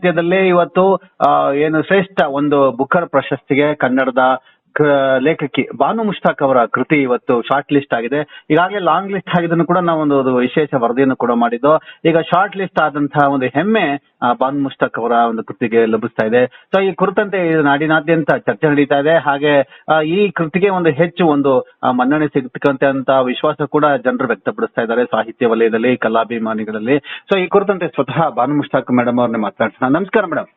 ಸಾಹಿತ್ಯದಲ್ಲೇ ಇವತ್ತು ಏನು ಶ್ರೇಷ್ಠ ಒಂದು ಬುಕ್ಕರ್ ಪ್ರಶಸ್ತಿಗೆ ಕನ್ನಡದ ಲೇಖಕಿ ಬಾನು ಮುಷ್ತಾಕ್ ಅವರ ಕೃತಿ ಇವತ್ತು ಶಾರ್ಟ್ ಲಿಸ್ಟ್ ಆಗಿದೆ. ಈಗಾಗಲೇ ಲಾಂಗ್ ಲಿಸ್ಟ್ ಆಗಿದ್ದನ್ನು ಕೂಡ ನಾವೊಂದು ವಿಶೇಷ ವರದಿಯನ್ನು ಕೂಡ ಮಾಡಿದ್ದು. ಈಗ ಶಾರ್ಟ್ ಲಿಸ್ಟ್ ಆದಂತಹ ಒಂದು ಹೆಮ್ಮೆ ಬಾನು ಮುಷ್ತಾಕ್ ಅವರ ಒಂದು ಕೃತಿಗೆ ಲಭಿಸ್ತಾ ಇದೆ. ಸೊ ಈ ಕುರಿತಂತೆ ನಾಡಿನಾದ್ಯಂತ ಚರ್ಚೆ ನಡೀತಾ ಇದೆ. ಹಾಗೆ ಈ ಕೃತಿಗೆ ಒಂದು ಹೆಚ್ಚು ಒಂದು ಮನ್ನಣೆ ಸಿಗತಕ್ಕಂತ ವಿಶ್ವಾಸ ಕೂಡ ಜನರು ವ್ಯಕ್ತಪಡಿಸ್ತಾ ಇದ್ದಾರೆ ಸಾಹಿತ್ಯ ವಲಯದಲ್ಲಿ, ಕಲಾಭಿಮಾನಿಗಳಲ್ಲಿ. ಸೊ ಈ ಕುರಿತಂತೆ ಸ್ವತಃ ಬಾನು ಮುಷ್ತಾಕ್ ಮೇಡಮ್ ಅವ್ರನ್ನ ಮಾತಾಡ್ಸೋಣ ನಮಸ್ಕಾರ ಮೇಡಮ್.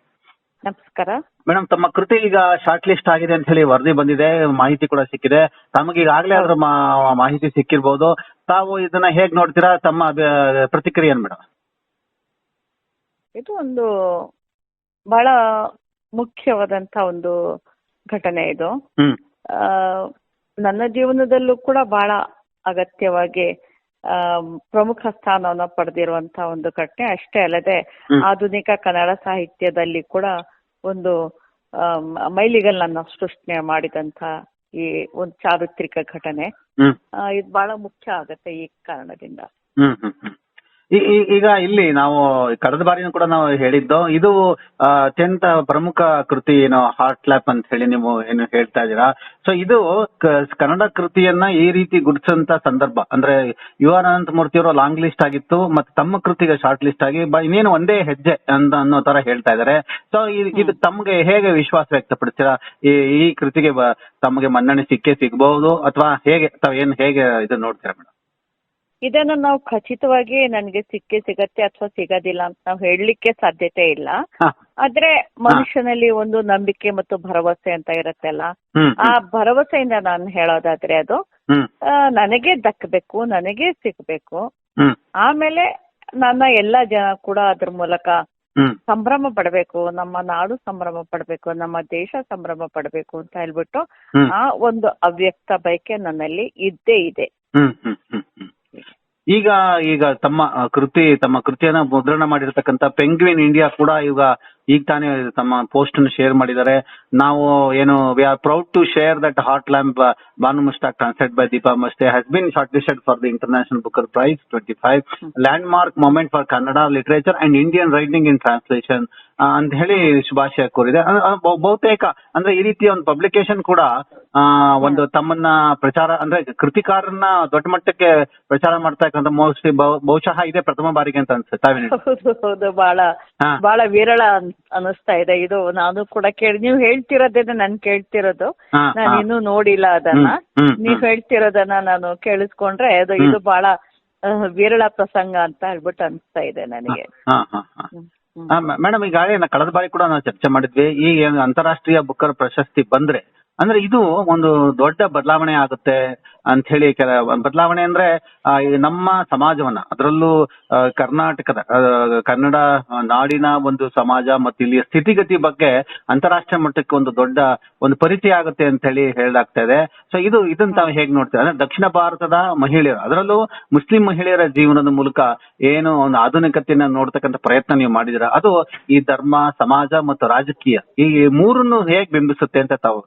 ನಮಸ್ಕಾರ. ಮೇಡಮ್ ತಮ್ಮ ಕೃತಿ ಈಗ ಶಾರ್ಟ್ ಲಿಸ್ಟ್ ಆಗಿದೆ ಅಂತ ಹೇಳಿ ವರದಿ ಬಂದಿದೆ ಮಾಹಿತಿ ಕೂಡ ಸಿಕ್ಕಿದೆ. ತಮಗೆ ಈಗಾಗಲೇ ಅದ್ರ ಮಾಹಿತಿ ಸಿಕ್ಕಿರ್ಬೋದು. ತಾವು ಇದನ್ನ ಹೇಗ್ ನೋಡ್ತೀರಾ? ತಮ್ಮ ಪ್ರತಿಕ್ರಿಯೆ ಏನ್ ಮೇಡಮ್. ಇದು ಒಂದು ಬಹಳ ಮುಖ್ಯವಾದಂತ ಒಂದು ಘಟನೆ ಇದು. ನನ್ನ ಜೀವನದಲ್ಲೂ ಕೂಡ ಬಹಳ ಅಗತ್ಯವಾಗಿ ಪ್ರಮುಖ ಸ್ಥಾನವನ್ನು ಪಡೆದಿರುವಂತ ಒಂದು ಘಟನೆ ಅಷ್ಟೇ ಅಲ್ಲದೆ ಆಧುನಿಕ ಕನ್ನಡ ಸಾಹಿತ್ಯದಲ್ಲಿ ಕೂಡ ಒಂದು ಆಮ್, ಮೈಲಿಗಲ್ಲನ್ನ ಸೃಷ್ಟಿ ಮಾಡಿದಂತ ಈ ಒಂದು ಚಾರಿತ್ರಿಕ ಘಟನೆ. ಇದು ಬಹಳ ಮುಖ್ಯ ಆಗತ್ತೆ ಈ ಕಾರಣದಿಂದ. ಈಗ ಇಲ್ಲಿ ನಾವು ಕಳೆದ ಬಾರಿನೂ ಕೂಡ ನಾವು ಹೇಳಿದ್ದು ಇದು ಆ, ಅತ್ಯಂತ ಪ್ರಮುಖ ಕೃತಿ ಏನು ಹಾರ್ಟ್ ಲ್ಯಾಪ್ ಅಂತ ಹೇಳಿ ನೀವು ಏನು ಹೇಳ್ತಾ ಇದ್ದೀರಾ. ಸೊ ಇದು ಕ- ಕನ್ನಡ ಕೃತಿಯನ್ನ ಈ ರೀತಿ ಗುರುತಿಸಂತ ಸಂದರ್ಭ. ಅಂದ್ರೆ ಯು ಆರ್ ಅವರ ಲಾಂಗ್ ಲಿಸ್ಟ್ ಆಗಿತ್ತು ಮತ್ತೆ ತಮ್ಮ ಕೃತಿಗೆ ಶಾರ್ಟ್ ಲಿಸ್ಟ್ ಆಗಿ ಬ- ಇನ್ನೇನು ಒಂದೇ ಹೆಜ್ಜೆ ಅಂತ ಅನ್ನೋ ತರ ಹೇಳ್ತಾ ಇದ್ದಾರೆ. ಸೊ ಇದು ತಮ್ಗೆ ಹೇಗೆ ವಿಶ್ವಾಸ ವ್ಯಕ್ತಪಡಿಸ್ತೀರಾ? ಈ ಈ ಕೃತಿಗೆ ಬ- ತಮಗೆ ಮನ್ನಣೆ ಸಿಕ್ಕೇ ಸಿಗಬಹುದು ಅಥವಾ ಹೇಗೆ ತಾವೇನ್ ಏನ್ ಹೇಗೆ ಇದು ನೋಡ್ತೀರಾ ಮೇಡಮ್ ಇದನ್ನು ನಾವು ಖಚಿತವಾಗಿ ನನಗೆ ಸಿಕ್ಕೇ ಸಿಗತ್ತೆ ಅಥವಾ ಸಿಗೋದಿಲ್ಲ ಅಂತ ನಾವು ಹೇಳಲಿಕ್ಕೆ ಸಾಧ್ಯತೆ ಇಲ್ಲ. ಆದ್ರೆ ಮನುಷ್ಯನಲ್ಲಿ ಒಂದು ನಂಬಿಕೆ ಮತ್ತು ಭರವಸೆ ಅಂತ ಇರತ್ತಲ್ಲ. ಅಲ್ಲ ಆ ಭರವಸೆಯಿಂದ ನಾನು ಹೇಳೋದಾದ್ರೆ ಅದು ನನಗೆ ದಕ್ಕಬೇಕು ನನಗೆ ಸಿಗ್ಬೇಕು. ಆಮೇಲೆ ನನ್ನ ಎಲ್ಲ ಜನ ಕೂಡ ಅದ್ರ ಮೂಲಕ ಸಂಭ್ರಮ ಪಡಬೇಕು ನಮ್ಮ ನಾಡು ಸಂಭ್ರಮ ಪಡಬೇಕು ನಮ್ಮ ದೇಶ ಸಂಭ್ರಮ ಪಡಬೇಕು ಅಂತ ಹೇಳ್ಬಿಟ್ಟು ಆ ಒಂದು ಅವ್ಯಕ್ತ ಬಯಕೆ ನನ್ನಲ್ಲಿ ಇದ್ದೇ ಇದೆ. ಈಗ ಈಗ ತಮ್ಮ ಕೃತಿ, ತಮ್ಮ ಕೃತಿಯನ್ನ ಮುದ್ರಣ ಮಾಡಿರ್ತಕ್ಕಂತ ಪೆಂಗ್ವಿನ್ ಇಂಡಿಯಾ ಕೂಡ ಈಗ ಈಗ ತಾನೇ ತಮ್ಮ ಪೋಸ್ಟ್ ಅನ್ನು ಶೇರ್ ಮಾಡಿದ್ದಾರೆ. ನಾವು ಏನು we are proud to share that heart lamp Banu Mushtaq translate by Deepa Masti has been shortlisted for the international Booker prize twenty five landmark moment for Kannada literature and Indian writing in translation ಅಂತ ಹೇಳಿ ಶುಭಾಶಯ ಕೋರಿದೆ. ಬಹುತೇಕ, ಅಂದ್ರೆ ಈ ರೀತಿಯ ಒಂದು publication ಕೂಡ ಒಂದು ತಮ್ಮನ್ನ ಪ್ರಚಾರ ಅಂದ್ರೆ ಕೃತಿಕಾರನ್ನ ದೊಡ್ಡ ಮಟ್ಟಕ್ಕೆ ಪ್ರಚಾರ ಮಾಡ್ತಾ ಇರ್ತಕ್ಕಂಥ ಮೋಸ್ಟ್ಲಿ ಬಹುಶಃ ಇದೆ ಪ್ರಥಮ ಬಾರಿಗೆ ಅಂತ ಅನ್ಸುತ್ತೆ ಹೌದು ಬಹಳ ಬಹಳ ವಿರಳ ಅನ್- ಅನಿಸ್ತಾ ಇದೆ. ಇದು ನಾನು ಕೂಡ ಕೇಳಿ ನೀವು ಹೇಳ್ತಿರೋದೇನೆ ನಾನು ಕೇಳ್ತಿರೋದು. ನಾನು. ಇನ್ನೂ ನೋಡಿಲ್ಲ ಅದನ್ನ. ನೀವ್ ಹೇಳ್ತಿರೋದನ್ನ ನಾನು ಕೇಳಿಸ್ಕೊಂಡ್ರೆ ಅದು ಇದು ಬಹಳ ವಿರಳ ಪ್ರಸಂಗ ಅಂತ ಹೇಳ್ಬಿಟ್ಟು ಅನಿಸ್ತಾ ಇದೆ ನನಗೆ. ಮೇಡಮ್ ಈಗ ಕಳೆದ ಬಾರಿ ಕೂಡ ನಾವು ಚರ್ಚೆ ಮಾಡಿದ್ವಿ. ಈ ಅಂತಾರಾಷ್ಟ್ರೀಯ ಬುಕ್ಕರ್ ಪ್ರಶಸ್ತಿ ಬಂದ್ರೆ ಅಂದ್ರೆ ಇದು ಒಂದು ದೊಡ್ಡ ಬದಲಾವಣೆ ಆಗುತ್ತೆ ಅಂತ ಹೇಳಿ ಕೆಲ, ಬದಲಾವಣೆ ಅಂದ್ರೆ ನಮ್ಮ ಸಮಾಜವನ್ನ, ಅದರಲ್ಲೂ ಕರ್ನಾಟಕದ ಕನ್ನಡ ನಾಡಿನ ಒಂದು ಸಮಾಜ ಮತ್ತು ಇಲ್ಲಿಯ ಸ್ಥಿತಿಗತಿ ಬಗ್ಗೆ ಅಂತಾರಾಷ್ಟ್ರೀಯ ಮಟ್ಟಕ್ಕೆ ಒಂದು ದೊಡ್ಡ ಒಂದು ಪರಿಚಯ ಆಗುತ್ತೆ ಅಂತ ಹೇಳಿ ಹೇಳಲಾಗ್ತಾ ಇದೆ. ಸೊ ಇದು, ಇದನ್ನ ತಾವು ಹೇಗ್ ನೋಡ್ತೇವೆ ಅಂದ್ರೆ ದಕ್ಷಿಣ ಭಾರತದ ಮಹಿಳೆಯರು, ಅದರಲ್ಲೂ ಮುಸ್ಲಿಂ ಮಹಿಳೆಯರ ಜೀವನದ ಮೂಲಕ ಏನು ಒಂದು ಆಧುನಿಕತೆಯನ್ನ ನೋಡ್ತಕ್ಕಂಥ ಪ್ರಯತ್ನ ನೀವು ಮಾಡಿದಿರ ಅದು ಈ ಧರ್ಮ, ಸಮಾಜ ಮತ್ತು ರಾಜಕೀಯ ಈ ಮೂರನ್ನು ಹೇಗೆ ಬಿಂಬಿಸುತ್ತೆ ಅಂತ ತಾವು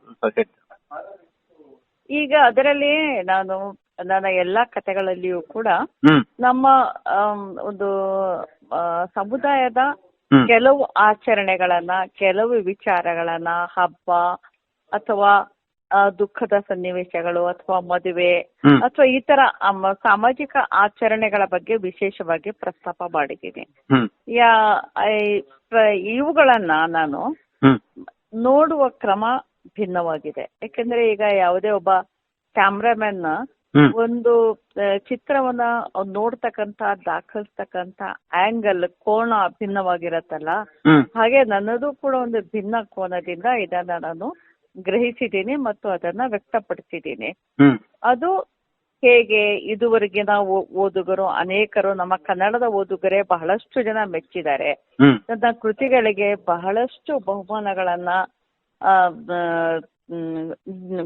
ಈಗ ಅದರಲ್ಲಿ ನಾನು ನನ್ನ ಎಲ್ಲಾ ಕಥೆಗಳಲ್ಲಿಯೂ ಕೂಡ ಹ್ಮ್. ನಮ್ಮ ಆಮ್, ಒಂದು ಆ, ಸಮುದಾಯದ ಹ್ಮ್. ಕೆಲವು ಆಚರಣೆಗಳನ್ನ ಕೆಲವು ವಿಚಾರಗಳನ್ನ ಹಬ್ಬ ಅಥವಾ ಆ, ದುಃಖದ ಸನ್ನಿವೇಶಗಳು ಅಥವಾ ಮದುವೆ ಹ್ಮ್. ಅಥವಾ ಈ ತರ ಅಮ್ಮ ಸಾಮಾಜಿಕ ಆಚರಣೆಗಳ ಬಗ್ಗೆ ವಿಶೇಷವಾಗಿ ಪ್ರಸ್ತಾಪ ಮಾಡಿದ್ದೀನಿ. ಹ್ಮ್. ಯಾ ಐ- ಪ್ರ- ಇವುಗಳನ್ನ ನಾನು ಹ್ಮ್. ನೋಡುವ ಕ್ರಮ ಭಿನ್ನವಾಗಿದೆ. ಯಾಕೆಂದ್ರೆ ಈಗ ಯಾವುದೇ ಒಬ್ಬ ಕ್ಯಾಮ್ರಾಮನ್ ಒಂದು ಚಿತ್ರವನ್ನ ನೋಡ್ತಕ್ಕಂತ ದಾಖಲಿಸ್ತಕ್ಕಂತ ಆಂಗಲ್ ಕೋಣ ಭಿನ್ನವಾಗಿರತ್ತಲ್ಲ. ಹಾಗೆ ನನ್ನದು ಕೂಡ ಒಂದು ಭಿನ್ನ ಕೋನದಿಂದ ಇದನ್ನ ನಾನು ಗ್ರಹಿಸಿದ್ದೀನಿ ಮತ್ತು ಅದನ್ನ ವ್ಯಕ್ತಪಡಿಸಿದ್ದೀನಿ. ಅದು ಹೇಗೆ ಇದುವರೆಗೆ ನಾವು ಓದುಗರು ಅನೇಕರು ನಮ್ಮ ಕನ್ನಡದ ಓದುಗರೇ ಬಹಳಷ್ಟು ಜನ ಮೆಚ್ಚಿದ್ದಾರೆ. ನನ್ನ ಕೃತಿಗಳಿಗೆ ಬಹಳಷ್ಟು ಬಹುಮಾನಗಳನ್ನ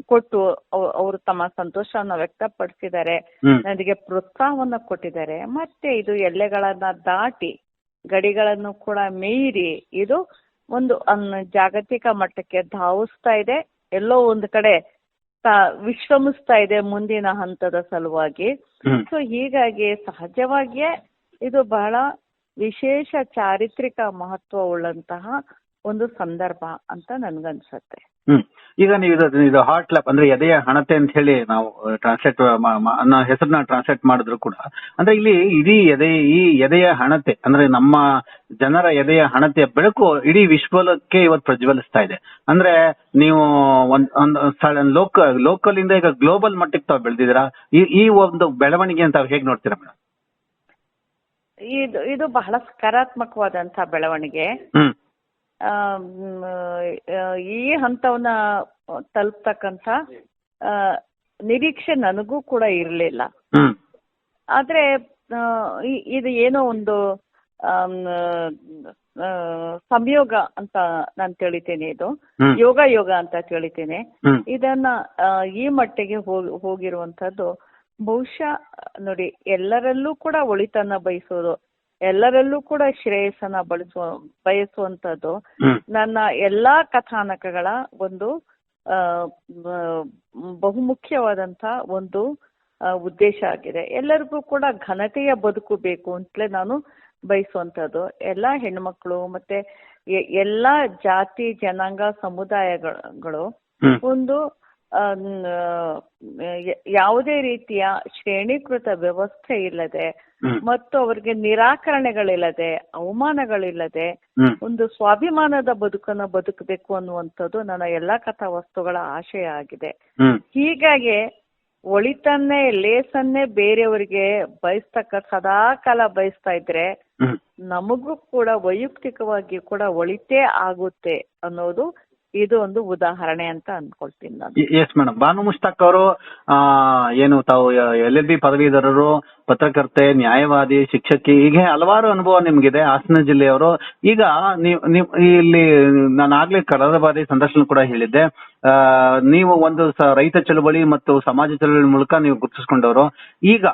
ಕೊಟ್ಟು ಅವ್- ಅವರು ತಮ್ಮ ಸಂತೋಷವನ್ನ ವ್ಯಕ್ತಪಡಿಸಿದ್ದಾರೆ. ನನಗೆ ಪ್ರೋತ್ಸಾಹವನ್ನ ಕೊಟ್ಟಿದ್ದಾರೆ. ಮತ್ತೆ ಇದು ಎಲ್ಲೆಗಳನ್ನ ದಾಟಿ ಗಡಿಗಳನ್ನು ಕೂಡ ಮೀರಿ ಇದು ಒಂದು ಜಾಗತಿಕ ಮಟ್ಟಕ್ಕೆ ಧಾವಿಸ್ತಾ ಇದೆ. ಎಲ್ಲೋ ಒಂದು ಕಡೆ ವಿಶ್ರಮಿಸ್ತಾ ಇದೆ ಮುಂದಿನ ಹಂತದ ಸಲುವಾಗಿ. ಸೊ ಹೀಗಾಗಿ ಸಹಜವಾಗಿಯೇ ಇದು ಬಹಳ ವಿಶೇಷ ಚಾರಿತ್ರಿಕ ಮಹತ್ವವುಳ್ಳಂತಹ ಒಂದು ಸಂದರ್ಭ ಅಂತ ನನ್ಗನ್ಸತ್ತೆ. ಹ್ಮ್. ಈಗ ನೀವು ಇದು ಇದು ಹಾರ್ಟ್ ಅಂದ್ರೆ ಎದೆಯ ಹಣತೆ ಅಂತ ಹೇಳಿ ನಾವು ಟ್ರಾನ್ಸ್ಲೇಟ್ ಅನ್ನೋ ಹೆಸರನ್ನ ಟ್ರಾನ್ಸ್ಲೇಟ್ ಮಾಡಿದ್ರು ಕೂಡ ಅಂದ್ರೆ ಇಲ್ಲಿ ಇಡೀ ಎದೆ ಈ ಎದೆಯ ಹಣತೆ ಅಂದ್ರೆ ನಮ್ಮ ಜನರ ಎದೆಯ ಹಣತೆಯ ಬೆಳಕು ಇಡೀ ವಿಶ್ವಕ್ಕೆ ಇವತ್ತು ಪ್ರಜ್ವಲಿಸ್ತಾ ಇದೆ. ಅಂದ್ರೆ ನೀವು ಒಂದ್ ಒಂದು ಲೋಕ ಲೋಕಲ್ ಇಂದ ಈಗ ಗ್ಲೋಬಲ್ ಮಟ್ಟಕ್ಕೆ ತಾವು ಬೆಳೆದಿದ್ದೀರಾ? ಈ ಈ ಒಂದು ಬೆಳವಣಿಗೆ ಅಂತ ಹೇಗೆ ನೋಡ್ತೀರಾ ಮೇಡಮ್? ಇದು ಇದು ಬಹಳ ಸಕಾರಾತ್ಮಕವಾದಂತಹ ಬೆಳವಣಿಗೆ. ಈ ಹಂತವನ್ನ ತಲುಪ್ತಕ್ಕಂಥ ನಿರೀಕ್ಷೆ ನನಗೂ ಕೂಡ ಇರಲಿಲ್ಲ. ಆದ್ರೆ ಇದು ಏನೋ ಒಂದು ಸಂಯೋಗ ಅಂತ ನಾನು ತಿಳಿತೇನೆ ಇದು. ಯೋಗ ಯೋಗ ಅಂತ ತಿಳಿತೇನೆ. ಇದನ್ನ ಈ ಮಟ್ಟಿಗೆ ಹೋಗಿ ಹೋಗಿರುವಂತದ್ದು ಬಹುಶಃ ನೋಡಿ ಎಲ್ಲರಲ್ಲೂ ಕೂಡ ಒಳಿತನ್ನ ಬಯಸೋದು ಎಲ್ಲರಲ್ಲೂ ಕೂಡ ಶ್ರೇಯಸ್ಸನ್ನ ಬಳಸುವ ಬಯಸುವಂತದ್ದು ನನ್ನ ಎಲ್ಲಾ ಕಥಾನಕಗಳ ಒಂದು ಬಹುಮುಖ್ಯವಾದಂತ ಒಂದು ಉದ್ದೇಶ ಆಗಿದೆ. ಎಲ್ಲರಿಗೂ ಕೂಡ ಘನತೆಯ ಬದುಕು ಬೇಕು ಅಂತಲೇ ನಾನು ಬಯಸುವಂತದ್ದು ಎಲ್ಲ ಹೆಣ್ಮಕ್ಳು ಮತ್ತೆ ಎಲ್ಲಾ ಜಾತಿ ಜನಾಂಗ ಸಮುದಾಯಗಳು ಒಂದು ಯಾವುದೇ ರೀತಿಯ ಶ್ರೇಣೀಕೃತ ವ್ಯವಸ್ಥೆ ಇಲ್ಲದೆ ಮತ್ತು ಅವರಿಗೆ ನಿರಾಕರಣೆಗಳಿಲ್ಲದೆ ಅವಮಾನಗಳಿಲ್ಲದೆ ಒಂದು ಸ್ವಾಭಿಮಾನದ ಬದುಕನ್ನು ಬದುಕಬೇಕು ಅನ್ನುವಂಥದ್ದು ನನ್ನ ಎಲ್ಲಾ ಕಥಾ ವಸ್ತುಗಳ ಆಶಯ ಆಗಿದೆ. ಹೀಗಾಗಿ ಒಳಿತನ್ನೇ ಲೇಸನ್ನೇ ಬೇರೆಯವರಿಗೆ ಬಯಸ್ತಕ್ಕ ಸದಾ ಕಾಲ ಬಯಸ್ತಾ ಇದ್ರೆ ನಮಗೂ ಕೂಡ ವೈಯಕ್ತಿಕವಾಗಿ ಕೂಡ ಒಳಿತೇ ಆಗುತ್ತೆ ಅನ್ನೋದು ಇದು ಒಂದು ಉದಾಹರಣೆ ಅಂತ ಅನ್ಕೊಳ್ತೀನಿ ನಾನು. ಎಸ್ ಮೇಡಮ್ ಬಾನು ಮುಷ್ತಾಕ್ ಅವರು ಏನು ತಾವು ಎಲ್ ಎಲ್ ಬಿ ಪದವೀಧರರು, ಪತ್ರಕರ್ತೆ, ನ್ಯಾಯವಾದಿ, ಶಿಕ್ಷಕಿ, ಹೀಗೆ ಹಲವಾರು ಅನುಭವ ನಿಮ್ಗಿದೆ. ಹಾಸನ ಜಿಲ್ಲೆಯವರು. ಈಗ ನೀವು, ಇಲ್ಲಿ ನಾನು ಆಗ್ಲೇ ಕಳೆದ ಬಾರಿ ಸಂದರ್ಶನ ಕೂಡ ಹೇಳಿದ್ದೆ. ನೀವು ಒಂದು ರೈತ ಚಳವಳಿ ಮತ್ತು ಸಮಾಜ ಚಳವಳಿ ಮೂಲಕ ನೀವು ಗುರುತಿಸಿಕೊಂಡವರು. ಈಗ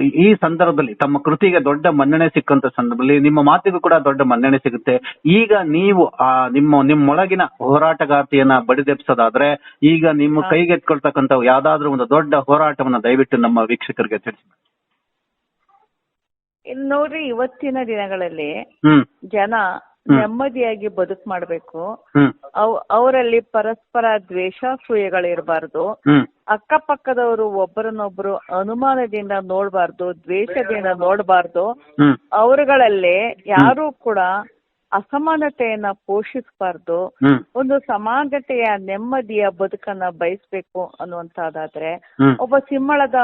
ಈ- ಸಂದರ್ಭದಲ್ಲಿ ತಮ್ಮ ಕೃತಿಗೆ ದೊಡ್ಡ ಮನ್ನಣೆ ಸಿಕ್ಕಂತ ಸಂದರ್ಭದಲ್ಲಿ ನಿಮ್ಮ ಮಾತಿಗೂ ಕೂಡ ದೊಡ್ಡ ಮನ್ನಣೆ ಸಿಗುತ್ತೆ. ಈಗ ನೀವು ಆ ನಿಮ್ಮ ನಿಮ್ಮೊಳಗಿನ ಹೋರಾಟಗಾರ್ತಿಯನ್ನ ಬಡಿದೆಪ್ಸೋದಾದ್ರೆ ಈಗ ನಿಮ್ಮ ಕೈಗೆತ್ಕೊಳ್ತಕ್ಕಂತ ಯಾವ್ದಾದ್ರು ಒಂದು ದೊಡ್ಡ ಹೋರಾಟವನ್ನ ದಯವಿಟ್ಟು ನಮ್ಮ ವೀಕ್ಷಕರಿಗೆ ತಿಳಿಸಿ. ನೋಡ್ರಿ ಇವತ್ತಿನ ದಿನಗಳಲ್ಲಿ ಜನ. ನೆಮ್ಮದಿಯಾಗಿ ಬದುಕ್ ಮಾಡ್ಬೇಕು. ಅವರಲ್ಲಿ ಪರಸ್ಪರ ದ್ವೇಷ ಸೂಯೆಗಳಿರಬಾರ್ದು ಅಕ್ಕಪಕ್ಕದವರು ಒಬ್ಬರನ್ನೊಬ್ರು ಅನುಮಾನದಿಂದ ನೋಡಬಾರ್ದು ದ್ವೇಷದಿಂದ ನೋಡಬಾರ್ದು. ಅವರುಗಳಲ್ಲಿ ಯಾರು ಕೂಡ ಅಸಮಾನತೆಯನ್ನ ಪೋಷಿಸಬಾರ್ದು. ಒಂದು ಸಮಾನತೆಯ ನೆಮ್ಮದಿಯ ಬದುಕನ್ನ ಬಯಸ್ಬೇಕು ಅನ್ನುವಂತಾದ್ರೆ ಒಬ್ಬ ಸಿಂಹಳದ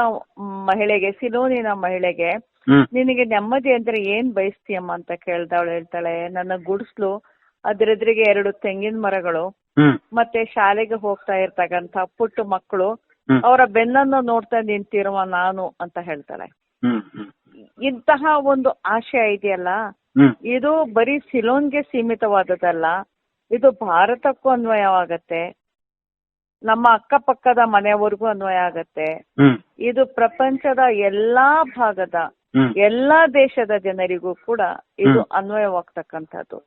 ಮಹಿಳೆಗೆ ಸಿಲೋನಿನ ಮಹಿಳೆಗೆ ನಿನಗೆ ನೆಮ್ಮದಿ ಅಂದ್ರೆ ಏನ್ ಬಯಸ್ತೀಯಮ್ಮ ಅಂತ ಕೇಳ್ದವಳು ಹೇಳ್ತಾಳೆ ನನ್ನ ಗುಡಿಸ್ಲು ಅದ್ರೆದ್ರಿಗೆ ಎರಡು ತೆಂಗಿನ ಮರಗಳು ಮತ್ತೆ ಶಾಲೆಗೆ ಹೋಗ್ತಾ ಇರ್ತಕ್ಕಂತ ಪುಟ್ಟ ಮಕ್ಕಳು ಅವರ ಬೆನ್ನನ್ನು ನೋಡ್ತಾ ನಿಂತಿರುವ ನಾನು ಅಂತ ಹೇಳ್ತಾಳೆ. ಇಂತಹ ಒಂದು ಆಶಯ ಇದೆಯಲ್ಲ? ಇದು ಬರೀ ಸಿಲೋನ್ಗೆ ಸೀಮಿತವಾದದಲ್ಲ ಇದು ಭಾರತಕ್ಕೂ ಅನ್ವಯವಾಗತ್ತೆ ನಮ್ಮ ಅಕ್ಕಪಕ್ಕದ ಮನೆಯವರೆಗೂ ಅನ್ವಯ ಆಗತ್ತೆ. ಇದು ಪ್ರಪಂಚದ ಎಲ್ಲಾ ಭಾಗದ ಎಲ್ಲಾ ದೇಶದ ಜನರಿಗೂ ಕೂಡ ಇದು ಅನ್ವಯವಾಗ್ತಕ್ಕಂಥದ್ದು.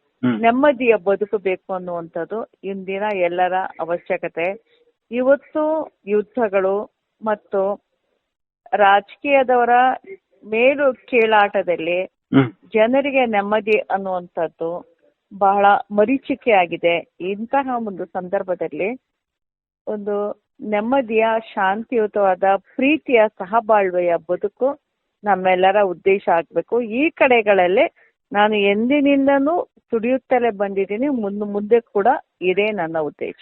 ನೆಮ್ಮದಿಯ ಬದುಕು ಬೇಕು ಅನ್ನುವಂಥದ್ದು ಇಂದಿನ ಎಲ್ಲರ ಅವಶ್ಯಕತೆ. ಇವತ್ತು ಯುದ್ಧಗಳು ಮತ್ತು ರಾಜಕೀಯದವರ ಮೇಲು ಕೀಳಾಟದಲ್ಲಿ ಜನರಿಗೆ ನೆಮ್ಮದಿ ಅನ್ನುವಂಥದ್ದು ಬಹಳ ಮರೀಚಿಕೆ ಆಗಿದೆ ಇಂತಹ ಒಂದು ಸಂದರ್ಭದಲ್ಲಿ ಒಂದು ನೆಮ್ಮದಿಯ ಶಾಂತಿಯುತವಾದ ಪ್ರೀತಿಯ ಸಹಬಾಳ್ವೆಯ ಬದುಕು ನಮ್ಮೆಲ್ಲರ ಉದ್ದೇಶ ಆಗ್ಬೇಕು ಈ ಕಡೆಗಳಲ್ಲಿ ನಾನು ಎಂದಿನಿಂದನೂ ದುಡಿಯುತ್ತಲೇ ಬಂದಿದ್ದೀನಿ ಮುಂದೆ ಮುಂದೆ ಕೂಡ ಇದೇ ನನ್ನ ಉದ್ದೇಶ.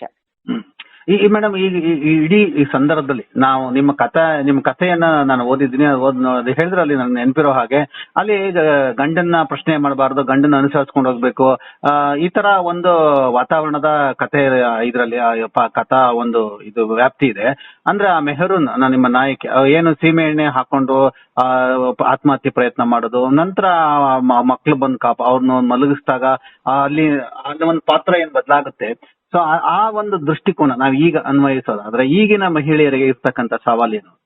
ಈ ಮೇಡಮ್ ಈ ಈ- ಈ ಇಡೀ ಈ ಸಂದರ್ಭದಲ್ಲಿ ನಾವು ನಿಮ್ಮ ಕಥೆ, ನಿಮ್ಮ ಕಥೆಯನ್ನ ನಾನು ಓದಿದ್ದೀನಿ ಓದ್ ಹೇಳಿದ್ರೆ ಅಲ್ಲಿ ನನ್ಗೆ ನೆನಪಿರೋ ಹಾಗೆ. ಅಲ್ಲಿ ಗಂಡನ್ನ ಪ್ರಶ್ನೆ ಮಾಡಬಾರ್ದು, ಗಂಡನ್ನ ಅನುಸರಿಸ್ಕೊಂಡು ಹೋಗ್ಬೇಕು. ಈ ತರ ಒಂದು ವಾತಾವರಣದ ಕಥೆ ಇದರಲ್ಲಿ ಕಥಾ ಒಂದು ಇದು ವ್ಯಾಪ್ತಿ ಇದೆ. ಅಂದ್ರೆ ಆ ಮೆಹರೂನ್ ನಿಮ್ಮ ನಾಯಕಿ ಏನು ಸೀಮೆ ಎಣ್ಣೆ ಹಾಕೊಂಡು ಆತ್ಮಹತ್ಯೆ ಪ್ರಯತ್ನ ಮಾಡೋದು. ನಂತರ ಮಕ್ಳು ಬಂದ್ ಕಾಪ ಅವ್ರನ್ನ ಮಲಗಿಸಿದಾಗ ಅಲ್ಲಿ ಅಲ್ಲಿ ಒಂದು ಪಾತ್ರ ಏನ್ ಬದಲಾಗುತ್ತೆ? ಸೊ ಆ ಒಂದು ದೃಷ್ಟಿಕೋನ ನಾವು ಈಗ ಅನ್ವಯಿಸೋದಾದ್ರೆ ಈಗಿನ ಮಹಿಳೆಯರಿಗೆ ಇರ್ತಕ್ಕಂತ ಸವಾಲೇನು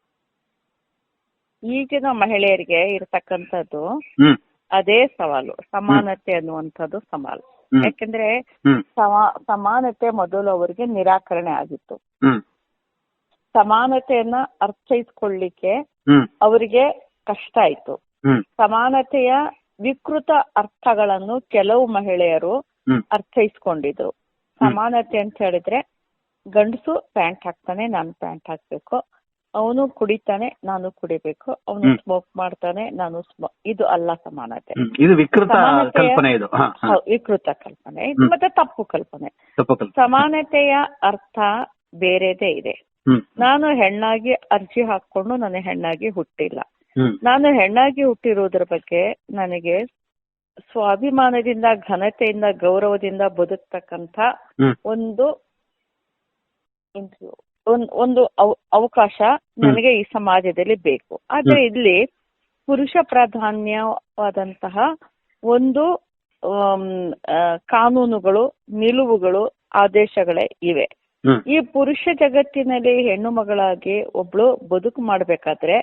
ಈಗಿನ ಮಹಿಳೆಯರಿಗೆ ಇರತಕ್ಕಂಥದ್ದು ಅದೇ ಸವಾಲು. ಸಮಾನತೆ ಅನ್ನುವಂಥದ್ದು ಸವಾಲು. ಯಾಕಂದ್ರೆ ಸಮ- ಸಮಾನತೆ ಮೊದಲು ಅವರಿಗೆ ನಿರಾಕರಣೆ ಆಗಿತ್ತು. ಸಮಾನತೆಯನ್ನ ಅರ್ಥೈಸ್ಕೊಳ್ಳಿಕ್ಕೆ ಅವರಿಗೆ ಕಷ್ಟ ಆಯ್ತು. ಸಮಾನತೆಯ ವಿಕೃತ ಅರ್ಥಗಳನ್ನು ಕೆಲವು ಮಹಿಳೆಯರು ಅರ್ಥೈಸ್ಕೊಂಡಿದ್ರು. ಸಮಾನತೆ ಅಂತ ಹೇಳಿದ್ರೆ ಗಂಡಸು ಪ್ಯಾಂಟ್ ಹಾಕ್ತಾನೆ ನಾನು ಪ್ಯಾಂಟ್ ಹಾಕ್ಬೇಕು. ಅವನು ಕುಡಿತಾನೆ ನಾನು ಕುಡಿಬೇಕು. ಅವನು ಸ್ಮೋಕ್ ಮಾಡ್ತಾನೆ ನಾನು ಇದು ಅಲ್ಲ ಸಮಾನತೆ. ಇದು ವಿಕೃತ ಕಲ್ಪನೆ ಇದು. ವಿಕೃತ ಕಲ್ಪನೆ. ಮತ್ತೆ ತಪ್ಪು ಕಲ್ಪನೆ. ಸಮಾನತೆಯ ಅರ್ಥ ಬೇರೆದೇ ಇದೆ. ನಾನು ಹೆಣ್ಣಾಗಿ ಅರ್ಜಿ ಹಾಕೊಂಡು ನಾನು ಹೆಣ್ಣಾಗಿ ಹುಟ್ಟಿಲ್ಲ. ನಾನು ಹೆಣ್ಣಾಗಿ ಹುಟ್ಟಿರೋದ್ರ ಬಗ್ಗೆ ನನಗೆ ಸ್ವಾಭಿಮಾನದಿಂದ ಘನತೆಯಿಂದ ಗೌರವದಿಂದ ಬದುಕ್ತಕ್ಕಂತ ಒಂದು ಒಂದು- ಅವಕಾಶ ನನಗೆ ಈ ಸಮಾಜದಲ್ಲಿ ಬೇಕು. ಆದ್ರೆ ಇಲ್ಲಿ ಪುರುಷ ಪ್ರಾಧಾನ್ಯವಾದಂತಹ ಒಂದು ಕಾನೂನುಗಳು ನಿಲುವುಗಳು ಆದೇಶಗಳೇ ಇವೆ. ಈ ಪುರುಷ ಜಗತ್ತಿನಲ್ಲಿ ಹೆಣ್ಣು ಮಗಳಾಗಿ ಒಬ್ಳು ಬದುಕು ಮಾಡ್ಬೇಕಾದ್ರೆ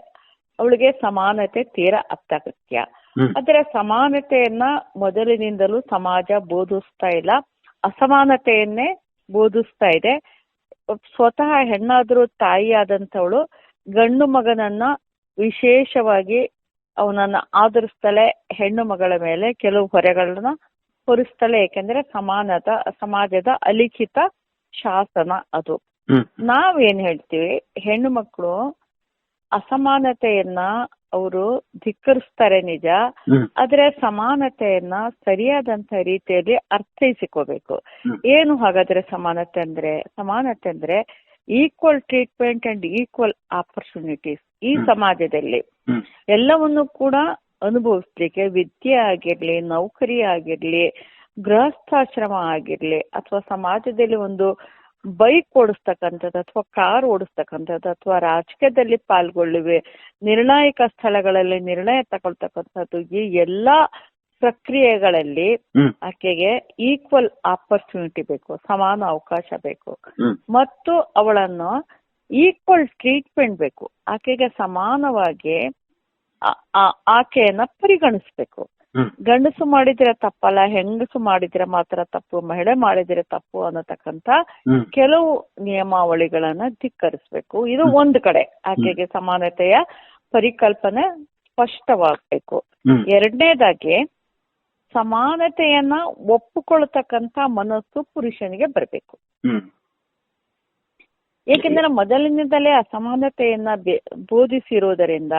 ಅವಳಿಗೆ ಸಮಾನತೆ ತೀರಾ ಅತ್ಯಗತ್ಯ. ಆದ್ರೆ ಸಮಾನತೆಯನ್ನ ಮೊದಲಿನಿಂದಲೂ ಸಮಾಜ ಬೋಧಿಸ್ತಾ ಇಲ್ಲ. ಅಸಮಾನತೆಯನ್ನೇ ಬೋಧಿಸ್ತಾ ಇದೆ. ಸ್ವತಃ ಹೆಣ್ಣಾದ್ರೂ ತಾಯಿಯಾದಂಥವಳು ಗಂಡು ಮಗನನ್ನ ವಿಶೇಷವಾಗಿ ಅವನನ್ನ ಆಧರಿಸ್ತಾಳೆ ಹೆಣ್ಣು ಮಗಳ ಮೇಲೆ ಕೆಲವು ಹೊರೆಗಳನ್ನ ಹೊರಿಸ್ತಾಳೆ. ಏಕೆಂದ್ರೆ ಸಮಾನದ ಸಮಾಜದ ಅಲಿಖಿತ ಶಾಸನ ಅದು. ನಾವೇನ್ ಹೇಳ್ತೀವಿ? ಹೆಣ್ಣು ಮಕ್ಕಳು ಅಸಮಾನತೆಯನ್ನ ಅವರು ಧಿಕ್ಕರಿಸ್ತಾರೆ ನಿಜ. ಆದ್ರೆ ಸಮಾನತೆಯನ್ನ ಸರಿಯಾದಂತ ರೀತಿಯಲ್ಲಿ ಅರ್ಥೈಸಿಕೋಬೇಕು. ಏನು ಹಾಗಾದ್ರೆ ಸಮಾನತೆ ಅಂದ್ರೆ? ಸಮಾನತೆ ಅಂದ್ರೆ equal treatment and equal opportunities ಈ ಸಮಾಜದಲ್ಲಿ. ಎಲ್ಲವನ್ನು ಕೂಡ ಅನುಭವಿಸ್ಲಿಕ್ಕೆ ವಿದ್ಯೆ ಆಗಿರ್ಲಿ ನೌಕರಿ ಆಗಿರ್ಲಿ ಗೃಹಸ್ಥಾಶ್ರಮ ಆಗಿರ್ಲಿ ಅಥವಾ ಸಮಾಜದಲ್ಲಿ ಒಂದು ಬೈಕ್ ಓಡಿಸ್ತಕ್ಕಂಥದ್ದು ಅಥವಾ ಕಾರ್ ಓಡಿಸ್ತಕ್ಕಂಥದ್ದು ಅಥವಾ ರಾಜಕೀಯದಲ್ಲಿ ಪಾಲ್ಗೊಳ್ಳುವೆ ನಿರ್ಣಾಯಕ ಸ್ಥಳಗಳಲ್ಲಿ ನಿರ್ಣಯ ತಗೊಳ್ತಕ್ಕಂಥದ್ದು ಈ ಎಲ್ಲಾ ಪ್ರಕ್ರಿಯೆಗಳಲ್ಲಿ ಆಕೆಗೆ ಈಕ್ವಲ್ ಆಪರ್ಚುನಿಟಿ ಬೇಕು ಸಮಾನ ಅವಕಾಶ ಬೇಕು. ಮತ್ತು ಅವಳನ್ನು ಈಕ್ವಲ್ ಟ್ರೀಟ್ಮೆಂಟ್ ಬೇಕು ಆಕೆಗೆ ಸಮಾನವಾಗಿ ಆಕೆಯನ್ನ ಪರಿಗಣಿಸ್ಬೇಕು. ಗಂಡಸು ಮಾಡಿದ್ರೆ ತಪ್ಪಲ್ಲ ಹೆಂಗಸು ಮಾಡಿದ್ರೆ ಮಾತ್ರ ತಪ್ಪು ಮಹಿಳೆ ಮಾಡಿದ್ರೆ ತಪ್ಪು ಅನ್ನತಕ್ಕಂತ ಕೆಲವು ನಿಯಮಾವಳಿಗಳನ್ನ ಧಿಕ್ಕರಿಸ್ಬೇಕು. ಇದು ಒಂದು ಕಡೆ ಆಕೆಗೆ ಸಮಾನತೆಯ ಪರಿಕಲ್ಪನೆ ಸ್ಪಷ್ಟವಾಗಬೇಕು. ಎರಡನೇದಾಗಿ ಸಮಾನತೆಯನ್ನ ಒಪ್ಪಿಕೊಳ್ತಕ್ಕಂತ ಮನಸ್ಸು ಪುರುಷನಿಗೆ ಬರಬೇಕು. ಏಕೆಂದ್ರೆ ಮೊದಲಿನಿಂದಲೇ ಅಸಮಾನತೆಯನ್ನ ಬೋಧಿಸಿರುವುದರಿಂದ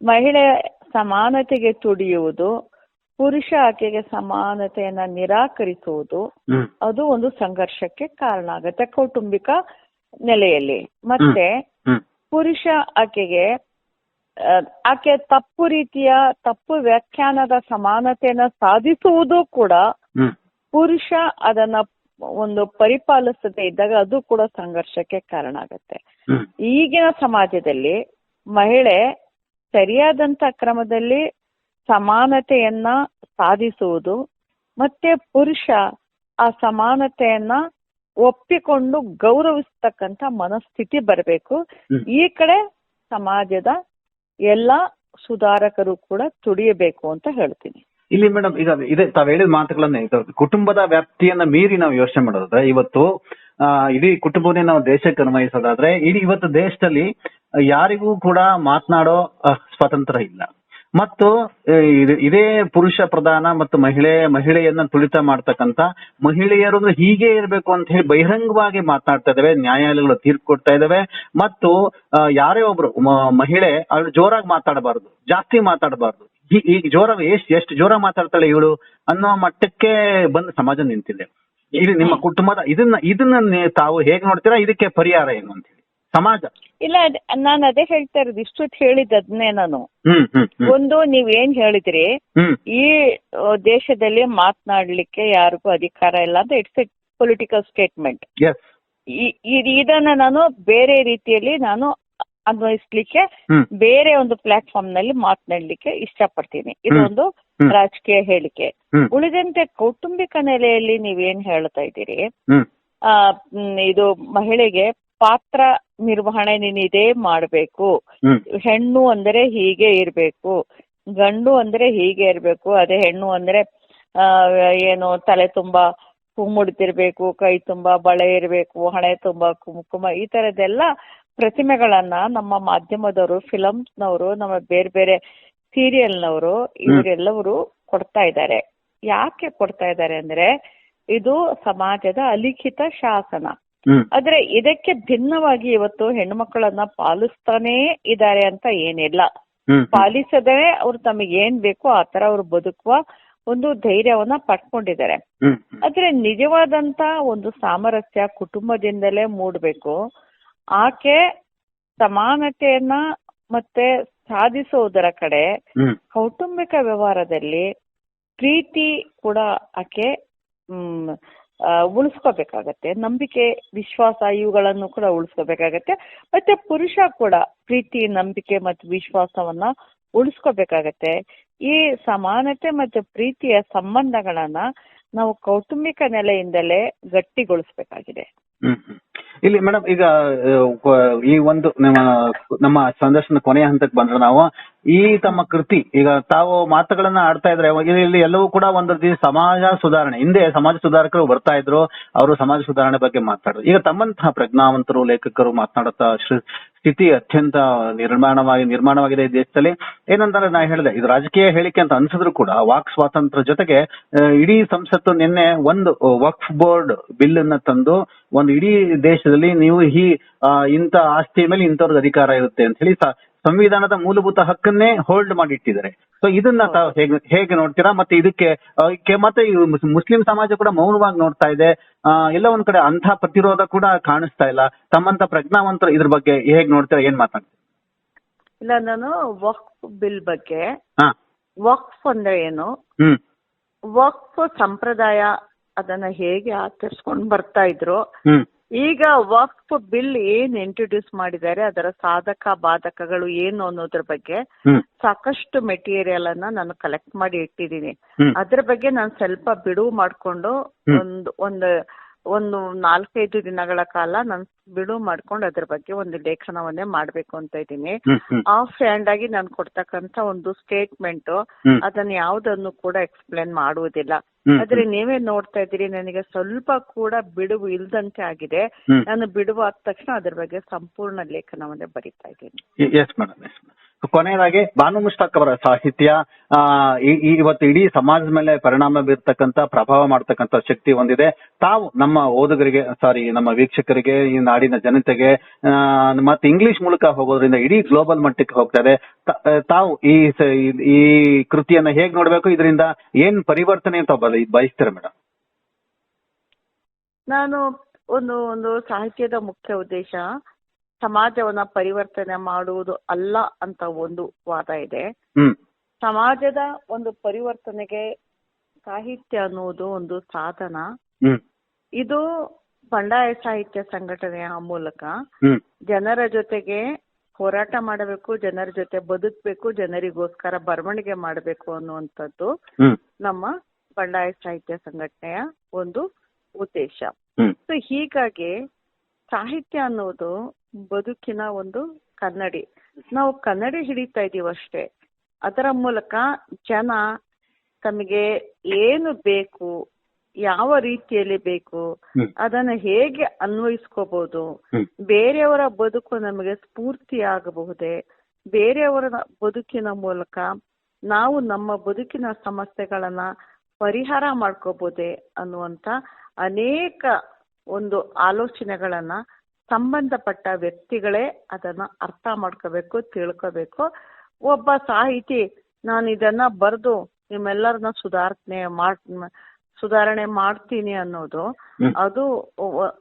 ಮಹಿಳೆ ಸಮಾನತೆಗೆ ತುಡಿಯುವುದು ಪುರುಷ ಆಕೆಗೆ ಸಮಾನತೆಯನ್ನ ನಿರಾಕರಿಸುವುದು ಅದು ಒಂದು ಸಂಘರ್ಷಕ್ಕೆ ಕಾರಣ ಆಗುತ್ತೆ ಕೌಟುಂಬಿಕ ನೆಲೆಯಲ್ಲಿ. ಮತ್ತೆ ಪುರುಷ ಆಕೆಗೆ ಆಕೆ ತಪ್ಪು ರೀತಿಯ ತಪ್ಪು ವ್ಯಾಖ್ಯಾನದ ಸಮಾನತೆಯನ್ನ ಸಾಧಿಸುವುದು ಕೂಡ ಪುರುಷ ಅದನ್ನ ಒಂದು ಪರಿಪಾಲಿಸದೆ ಇದ್ದಾಗ ಅದು ಕೂಡ ಸಂಘರ್ಷಕ್ಕೆ ಕಾರಣ ಆಗುತ್ತೆ. ಈಗಿನ ಸಮಾಜದಲ್ಲಿ ಮಹಿಳೆ ಸರಿಯಾದಂತ ಕ್ರಮದಲ್ಲಿ ಸಮಾನತೆಯನ್ನ ಸಾಧಿಸುವುದು ಮತ್ತೆ ಪುರುಷ ಆ ಸಮಾನತೆಯನ್ನ ಒಪ್ಪಿಕೊಂಡು ಗೌರವಿಸ್ತಕ್ಕಂತ ಮನಸ್ಥಿತಿ ಬರಬೇಕು. ಈ ಕಡೆ ಸಮಾಜದ ಎಲ್ಲಾ ಸುಧಾರಕರು ಕೂಡ ತುಡಿಯಬೇಕು ಅಂತ ಹೇಳ್ತೀನಿ. ಇಲ್ಲಿ ಮೇಡಮ್ ಈಗ ಇದೆ ತಾವ್ ಹೇಳಿದ ಮಾತುಗಳನ್ನೇ ಕುಟುಂಬದ ವ್ಯಾಪ್ತಿಯನ್ನ ಮೀರಿ ನಾವು ಯೋಚನೆ ಮಾಡೋದಾದ್ರೆ ಇವತ್ತು ಇಡೀ ಕುಟುಂಬವನ್ನೇ ನಾವು ದೇಶಕ್ಕೆ ಅನ್ವಯಿಸೋದಾದ್ರೆ ಇಡೀ ಇವತ್ತು ದೇಶದಲ್ಲಿ ಯಾರಿಗೂ ಕೂಡ ಮಾತನಾಡೋ ಸ್ವತಂತ್ರ ಸ್ವಾತಂತ್ರ್ಯ ಇಲ್ಲ. ಮತ್ತು ಇದೇ ಪುರುಷ ಪ್ರಧಾನ ಮತ್ತು ಮಹಿಳೆ ಮಹಿಳೆಯನ್ನ ತುಳಿತ ಮಾಡ್ತಕ್ಕಂತ ಮಹಿಳೆಯರು ಹೀಗೆ ಇರಬೇಕು ಅಂತ ಹೇಳಿ ಬಹಿರಂಗವಾಗಿ ಮಾತನಾಡ್ತಾ ಇದಾವೆ ನ್ಯಾಯಾಲಯಗಳು ತೀರ್ಪು ಕೊಡ್ತಾ ಇದಾವೆ. ಮತ್ತು ಯಾರೇ ಒಬ್ರು ಮಹಿಳೆ ಅವಳು ಜೋರಾಗಿ ಮಾತಾಡಬಾರ್ದು ಜಾಸ್ತಿ ಮಾತಾಡಬಾರ್ದು. ಈ- ಈಗ ಜೋರಾಗಿ ಎಷ್ಟು ಎಷ್ಟು ಜೋರ ಮಾತಾಡ್ತಾಳೆ ಇವಳು ಅನ್ನೋ ಮಟ್ಟಕ್ಕೆ ಬಂದ ಸಮಾಜ ನಿಂತಿದೆ. ಇಲ್ಲಿ ನಿಮ್ಮ ಕುಟುಂಬದ ಇದನ್ನ ಇದನ್ನ ತಾವು ಹೇಗೆ ನೋಡ್ತೀರಾ ಇದಕ್ಕೆ ಪರಿಹಾರ ಏನು ಅಂತ ಹೇಳಿ. ಸಮಾಜ. ಇಲ್ಲ ನಾನು ಅದೇ ಹೇಳ್ತಾ ಇರೋದು ಇಷ್ಟೊತ್ತು ಹೇಳಿದ್ದು ಅದನ್ನೇ ನಾನು. ಹ್ಮ್ ಹ್ಮ್ ಹ್ಮ್. ಒಂದು ನೀವ್ ಏನ್ ಹೇಳಿದ್ರಿ ಹ್ಮ್. ಈ ಆ, ದೇಶದಲ್ಲಿ ಮಾತನಾಡ್ಲಿಕ್ಕೆ ಯಾರಿಗೂ ಅಧಿಕಾರ ಇಲ್ಲ ಅಂತ ಇಟ್ಸ್ ಎ ಪೊಲಿಟಿಕಲ್ ಸ್ಟೇಟ್ಮೆಂಟ್ ಎಸ್ ಇದನ್ನ ನಾನು ಬೇರೆ ರೀತಿಯಲ್ಲಿ ನಾನು ಅನ್ವಯಿಸ್ಲಿಕ್ಕೆ ಹ್ಮ್. ಬೇರೆ ಒಂದು ಪ್ಲಾಟ್ಫಾರ್ಮ್ನಲ್ಲಿ ಮಾತನಾಡ್ಲಿಕ್ಕೆ ಇಷ್ಟಪಡ್ತೀನಿ. ಇದೊಂದು ಹ್ಮ್. ರಾಜಕೀಯ ಹೇಳಿಕೆ. ಹ್ಮ್. ಉಳಿದಂತೆ ಕೌಟುಂಬಿಕ ನೆಲೆಯಲ್ಲಿ ನೀವೇನ್ ಹೇಳ್ತಾ ಇದ್ದೀರಿ ಹ್ಮ್. ಆ ಮ್, ಇದು ಮಹಿಳೆಗೆ ಪಾತ್ರ ನಿರ್ವಹಣೆ ನೀನ್ ಇದೇ ಮಾಡ್ಬೇಕು ಹೆಣ್ಣು ಅಂದ್ರೆ ಹೀಗೆ ಇರ್ಬೇಕು. ಗಂಡು ಅಂದ್ರೆ ಹೀಗೆ ಇರ್ಬೇಕು. ಅದೇ ಹೆಣ್ಣು ಅಂದ್ರೆ ಆ ಏನು ತಲೆ ತುಂಬಾ ಕುಮ್ಮುಡ್ತಿರ್ಬೇಕು ಕೈ ತುಂಬಾ ಬಳೆ ಇರ್ಬೇಕು ಹಣೆ ತುಂಬಾ ಕುಂಕುಮ ಈ ತರದೆಲ್ಲ ಪ್ರತಿಮೆಗಳನ್ನ ನಮ್ಮ ಮಾಧ್ಯಮದವರು ಫಿಲಮ್ಸ್ನವರು ನಮ್ಮ ಬೇರೆ ಬೇರೆ ಸೀರಿಯಲ್ನವರು ಇವರೆಲ್ಲವರು ಕೊಡ್ತಾ ಇದ್ದಾರೆ. ಯಾಕೆ ಕೊಡ್ತಾ ಇದ್ದಾರೆ ಅಂದ್ರೆ ಇದು ಸಮಾಜದ ಅಲಿಖಿತ ಶಾಸನ. ಆದ್ರೆ ಇದಕ್ಕೆ ಭಿನ್ನವಾಗಿ ಇವತ್ತು ಹೆಣ್ಮಕ್ಳನ್ನ ಪಾಲಿಸ್ತಾನೇ ಇದ್ದಾರೆ ಅಂತ ಏನಿಲ್ಲ. ಪಾಲಿಸದೇ ಅವ್ರು ತಮಗೆ ಏನ್ ಬೇಕೋ ಆ ತರ ಅವ್ರು ಬದುಕುವ ಒಂದು ಧೈರ್ಯವನ್ನ ಪಟ್ಕೊಂಡಿದ್ದಾರೆ ಆದ್ರೆ ನಿಜವಾದಂತ ಒಂದು ಸಾಮರಸ್ಯ ಕುಟುಂಬದಿಂದಲೇ ಮೂಡ್ಬೇಕು. ಆಕೆ ಸಮಾನತೆಯನ್ನ ಮತ್ತೆ ಸಾಧಿಸುವುದರ ಕಡೆ ಕೌಟುಂಬಿಕ ವ್ಯವಹಾರದಲ್ಲಿ ಪ್ರೀತಿ ಕೂಡ ಆಕೆ ಉಳಿಸ್ಕೋಬೇಕಾಗತ್ತೆ. ನಂಬಿಕೆ, ವಿಶ್ವಾಸ, ಇವುಗಳನ್ನು ಕೂಡ ಉಳಿಸ್ಕೋಬೇಕಾಗತ್ತೆ. ಮತ್ತೆ ಪುರುಷ ಕೂಡ ಪ್ರೀತಿ, ನಂಬಿಕೆ ಮತ್ತು ವಿಶ್ವಾಸವನ್ನ ಉಳಿಸ್ಕೋಬೇಕಾಗತ್ತೆ. ಈ ಸಮಾನತೆ ಮತ್ತು ಪ್ರೀತಿಯ ಸಂಬಂಧಗಳನ್ನ ನಾವು ಕೌಟುಂಬಿಕ ನೆಲೆಯಿಂದಲೇ ಗಟ್ಟಿಗೊಳಿಸ್ಬೇಕಾಗಿದೆ. ಇಲ್ಲಿ ಮೇಡಮ್, ಈಗ ಈ ಒಂದು ನಮ್ಮ ನಮ್ಮ ಸಂದರ್ಶನ ಕೊನೆಯ ಹಂತಕ್ಕೆ ಬಂದ್ರೆ ನಾವು ಈ ತಮ್ಮ ಕೃತಿ, ಈಗ ತಾವು ಮಾತುಗಳನ್ನ ಆಡ್ತಾ ಇದ್ರೆ, ಇಲ್ಲಿ ಎಲ್ಲವೂ ಕೂಡ ಒಂದು ರೀತಿ ಸಮಾಜ ಸುಧಾರಣೆ. ಹಿಂದೆ ಸಮಾಜ ಸುಧಾರಕರು ಬರ್ತಾ ಇದ್ರು, ಅವರು ಸಮಾಜ ಸುಧಾರಣೆ ಬಗ್ಗೆ ಮಾತಾಡಿದ್ರು. ಈಗ ತಮ್ಮಂತಹ ಪ್ರಜ್ಞಾವಂತರು, ಲೇಖಕರು ಮಾತನಾಡುತ್ತಾ ಸ್ಥಿತಿ ಅತ್ಯಂತ ನಿರ್ಮಾಣವಾಗಿ, ನಿರ್ಮಾಣವಾಗಿದೆ ಈ ದೇಶದಲ್ಲಿ. ಏನಂತಾರೆ ನಾ ಹೇಳಿದೆ, ಇದು ರಾಜಕೀಯ ಹೇಳಿಕೆ ಅಂತ ಅನ್ಸಿದ್ರು ಕೂಡ, ವಾಕ್ ಸ್ವಾತಂತ್ರ್ಯ ಜೊತೆಗೆ ಇಡೀ ಸಂಸತ್ತು ನಿನ್ನೆ ಒಂದು ವಕ್ಫ್ ಬೋರ್ಡ್ ಬಿಲ್ ಅನ್ನ ತಂದು, ಒಂದು ಇಡೀ ದೇಶದಲ್ಲಿ ನೀವು ಈ ಇಂಥ ಆಸ್ತಿ ಮೇಲೆ ಇಂಥವ್ರಿಗೆ ಅಧಿಕಾರ ಇರುತ್ತೆ ಅಂತ ಹೇಳಿ ಸಂವಿಧಾನದ ಮೂಲಭೂತ ಹಕ್ಕನ್ನೇ ಹೋಲ್ಡ್ ಮಾಡಿಟ್ಟಿದ್ದಾರೆ. ಸೊ ಇದನ್ನ ತಾವು ಹೇಗೆ ಹೇಗೆ ನೋಡ್ತೀರಾ? ಮತ್ತೆ ಇದಕ್ಕೆ ಮತ್ತೆ ಮುಸ್ಲಿಂ ಸಮಾಜ ಕೂಡ ಮೌನವಾಗಿ ನೋಡ್ತಾ ಇದೆ. ಎಲ್ಲ ಒಂದ್ ಕಡೆ ಅಂಥ ಪ್ರತಿರೋಧ ಕೂಡ ಕಾಣಿಸ್ತಾ ಇಲ್ಲ. ತಮ್ಮಂತ ಪ್ರಜ್ಞಾವಂತರು ಇದ್ರ ಬಗ್ಗೆ ಹೇಗ್ ನೋಡ್ತೀರಾ? ಏನ್ ಮಾತಾಡ್ತೀರಾ? ಇಲ್ಲ ನಾನು ವಕ್ಫ್ ಬಿಲ್ ಬಗ್ಗೆ. ಹಾ. ವಕ್ಫ್ ಅಂದ್ರೆ ಏನು? ಹ್ಮ್. ವಕ್ಫ್ ಸಂಪ್ರದಾಯ ಅದನ್ನ ಹೇಗೆ ಆಚರಿಸ್ಕೊಂಡ್ ಬರ್ತಾ ಇದ್ರು? ಹ್ಮ್. ಈಗ ವಕ್ಫ್ ಬಿಲ್ ಏನ್ ಇಂಟ್ರೊಡ್ಯೂಸ್ ಮಾಡಿದ್ದಾರೆ ಅದರ ಸಾಧಕ ಬಾಧಕಗಳು ಏನು ಅನ್ನೋದ್ರ ಬಗ್ಗೆ ಸಾಕಷ್ಟು ಮೆಟೀರಿಯಲ್ ಅನ್ನ ನಾನು ಕಲೆಕ್ಟ್ ಮಾಡಿ ಇಟ್ಟಿದ್ದೀನಿ. ಅದ್ರ ಬಗ್ಗೆ ನಾನು ಸ್ವಲ್ಪ ಬಿಡುವು ಮಾಡ್ಕೊಂಡು ಒಂದು ಒಂದು ಒಂದು ನಾಲ್ಕೈದು ದಿನಗಳ ಕಾಲ ನಾನು ಬಿಡುವು ಮಾಡ್ಕೊಂಡು ಅದ್ರ ಬಗ್ಗೆ ಒಂದು ಲೇಖನವನ್ನೇ ಮಾಡ್ಬೇಕು ಅಂತ ಇದ್ದೀನಿ. ಆಫ್ ಹ್ಯಾಂಡ್ ಆಗಿ ನಾನು ಕೊಡ್ತಕ್ಕಂತ ಒಂದು ಸ್ಟೇಟ್ಮೆಂಟ್. ಅದನ್ನ ಯಾವುದನ್ನು ಕೂಡ ಎಕ್ಸ್ಪ್ಲೇನ್ ಮಾಡುವುದಿಲ್ಲ. ಆದ್ರೆ ನೀವೇ ನೋಡ್ತಾ ಇದ್ದೀರಿ ನನಗೆ ಸ್ವಲ್ಪ ಕೂಡ ಬಿಡುವು ಇಲ್ದಂತೆ ಆಗಿದೆ. ನಾನು ಬಿಡುವು ಆದ ತಕ್ಷಣ ಅದ್ರ ಬಗ್ಗೆ ಸಂಪೂರ್ಣ ಲೇಖನವನ್ನೇ ಬರಿತಾ ಇದ್ದೀನಿ. ಕೊನೆಯದಾಗಿ ಬಾನು ಮುಷ್ತಾಕ್ ಅವರ ಸಾಹಿತ್ಯ ಇವತ್ತು ಇಡೀ ಸಮಾಜದ ಮೇಲೆ ಪರಿಣಾಮ ಬೀರ್ತಕ್ಕಂತ ಪ್ರಭಾವ ಮಾಡ್ತಕ್ಕಂತ ಶಕ್ತಿ ಹೊಂದಿದೆ. ತಾವು ನಮ್ಮ ಓದುಗರಿಗೆ ಸಾರಿ ನಮ್ಮ ವೀಕ್ಷಕರಿಗೆ, ಈ ನಾಡಿನ ಜನತೆಗೆ ಮತ್ತೆ ಇಂಗ್ಲಿಷ್ ಮೂಲಕ ಹೋಗೋದ್ರಿಂದ ಇಡೀ ಗ್ಲೋಬಲ್ ಮಟ್ಟಕ್ಕೆ ಹೋಗ್ತಾ ಇದೆ. ತಾವು ಈ ಈ- ಕೃತಿಯನ್ನ ಹೇಗ್ ನೋಡ್ಬೇಕು? ಇದರಿಂದ ಏನ್ ಪರಿವರ್ತನೆ ಅಂತ ಬಯಸ್ತೀರಾ ಮೇಡಮ್ ನಾನು, ಒಂದು ಒಂದು ಸಾಹಿತ್ಯದ ಮುಖ್ಯ ಉದ್ದೇಶ. ಸಮಾಜವನ್ನ ಪರಿವರ್ತನೆ ಮಾಡುವುದು ಅಲ್ಲ ಅಂತ ಒಂದು ವಾದ ಇದೆ. ಸಮಾಜದ ಒಂದು ಪರಿವರ್ತನೆಗೆ ಸಾಹಿತ್ಯ ಅನ್ನುವುದು ಒಂದು ಸಾಧನ. ಇದು ಬಂಡಾಯ ಸಾಹಿತ್ಯ ಸಂಘಟನೆಯ ಮೂಲಕ ಜನರ ಜೊತೆಗೆ ಹೋರಾಟ ಮಾಡಬೇಕು ಜನರ ಜೊತೆ ಬದುಕಬೇಕು ಜನರಿಗೋಸ್ಕರ ಬರವಣಿಗೆ ಮಾಡಬೇಕು ಅನ್ನುವಂಥದ್ದು ನಮ್ಮ ಬಂಡಾಯ ಸಾಹಿತ್ಯ ಸಂಘಟನೆಯ ಒಂದು ಉದ್ದೇಶ. ಸೊ ಹೀಗಾಗಿ ಸಾಹಿತ್ಯ ಅನ್ನೋದು ಬದುಕಿನ ಒಂದು ಕನ್ನಡಿ. ನಾವು ಕನ್ನಡಿ ಹಿಡಿತಾ ಇದೀವ ಅಷ್ಟೇ. ಅದರ ಮೂಲಕ ಜನ ತಮಗೆ ಏನು ಬೇಕು ಯಾವ ರೀತಿಯಲ್ಲಿ ಬೇಕು ಅದನ್ನ ಹೇಗೆ ಅನ್ವಯಿಸ್ಕೋಬಹುದು ಬೇರೆಯವರ ಬದುಕು ನಮಗೆ ಸ್ಫೂರ್ತಿಯಾಗಬಹುದೇ ಬೇರೆಯವರ ಬದುಕಿನ ಮೂಲಕ ನಾವು ನಮ್ಮ ಬದುಕಿನ ಸಮಸ್ಯೆಗಳನ್ನ ಪರಿಹಾರ ಮಾಡ್ಕೋಬಹುದೇ ಅನ್ನುವಂತ ಅನೇಕ ಒಂದು ಆಲೋಚನೆಗಳನ್ನ ಸಂಬಂಧಪಟ್ಟ ವ್ಯಕ್ತಿಗಳೇ ಅದನ್ನ ಅರ್ಥ ಮಾಡ್ಕೋಬೇಕು ತಿಳ್ಕೋಬೇಕು. ಒಬ್ಬ ಸಾಹಿತಿ ನಾನು ಇದನ್ನ ಬರೆದು ನಿಮ್ಮೆಲ್ಲರನ್ನ ಸುಧಾರಣೆ ಮಾಡ್ ಸುಧಾರಣೆ ಮಾಡ್ತೀನಿ ಅನ್ನೋದು ಅದು